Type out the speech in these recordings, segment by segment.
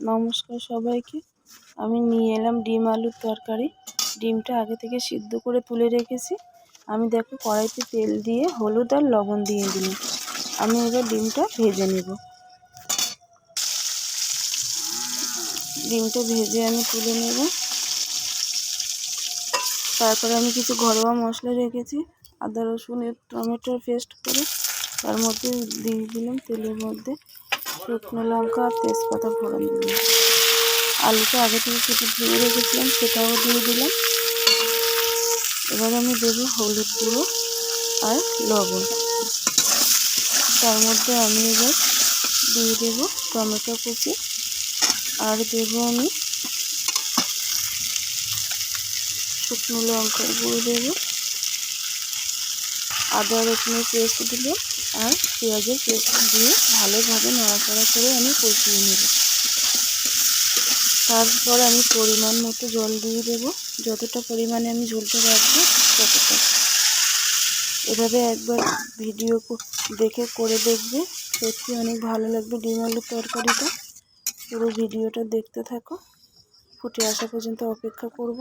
নমস্কার সবাইকে। আমি নিয়ে এলাম ডিম আলুর তরকারি। ডিমটা আগে থেকে সিদ্ধ করে তুলে রেখেছি। আমি দেখো কড়াইতে তেল দিয়ে হলুদ আর লবণ দিয়ে দিলাম। আমি এবার ডিমটা ভেজে নেব। ডিমটা ভেজে আমি তুলে নেব। তারপরে আমি কিছু ঘরোয়া মশলা রেখেছি। আদা রসুন টমেটোর পেস্ট করে তার মধ্যে দিয়ে দিলাম তেলের মধ্যে। শুকনো লঙ্কা আর তেজপাতা ফোড়ন দিলাম। আলুটা আগে থেকে কেটে ধুয়ে রেখেছিলাম, সেটাও দিয়ে দিলাম। এবার আমি দেবো হলুদ গুঁড়ো আর লবণ। তার মধ্যে আমি এবার দিয়ে দেবো টমেটো কুচি, আর দেবো আমি শুকনো লঙ্কার গুঁড়ো দেবো। আদা, রসুনের পেস্ট দিলাম আর পেঁয়াজের পেস্ট দিয়ে ভালোভাবে নাড়াচাড়া করে আমি কষিয়ে নেব। তারপর আমি পরিমাণ মতো জল দিয়ে দেব। যতটা পরিমাণে আমি ঝোলটা রাখব, ততটা। এভাবে একবার ভিডিও দেখে করে দেখবে। সত্যি অনেক ভালো লাগবে ডিম আলুর তরকারিটা। পুরো ভিডিওটা দেখতে থাকো। ফুটে আসা পর্যন্ত অপেক্ষা করব।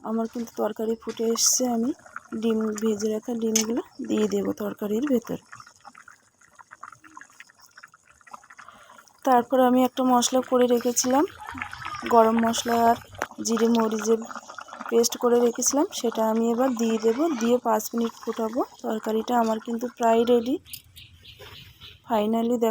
আমার কিন্তু তরকারি ফুটে এসছে আমি। ডিম ভেজে রাখা ডিমগুলো দিয়ে দেবো তরকারির ভেতর। তারপর আমি একটা মশলা করে রেখেছিলাম, গরম মশলা আর জিরে মরিচের পেস্ট করে রেখেছিলাম, সেটা আমি এবার দিয়ে দেব, দিয়ে পাঁচ মিনিট ফুটাবো। তরকারিটা আমার কিন্তু প্রায় রেডি ফাইনালি দেখ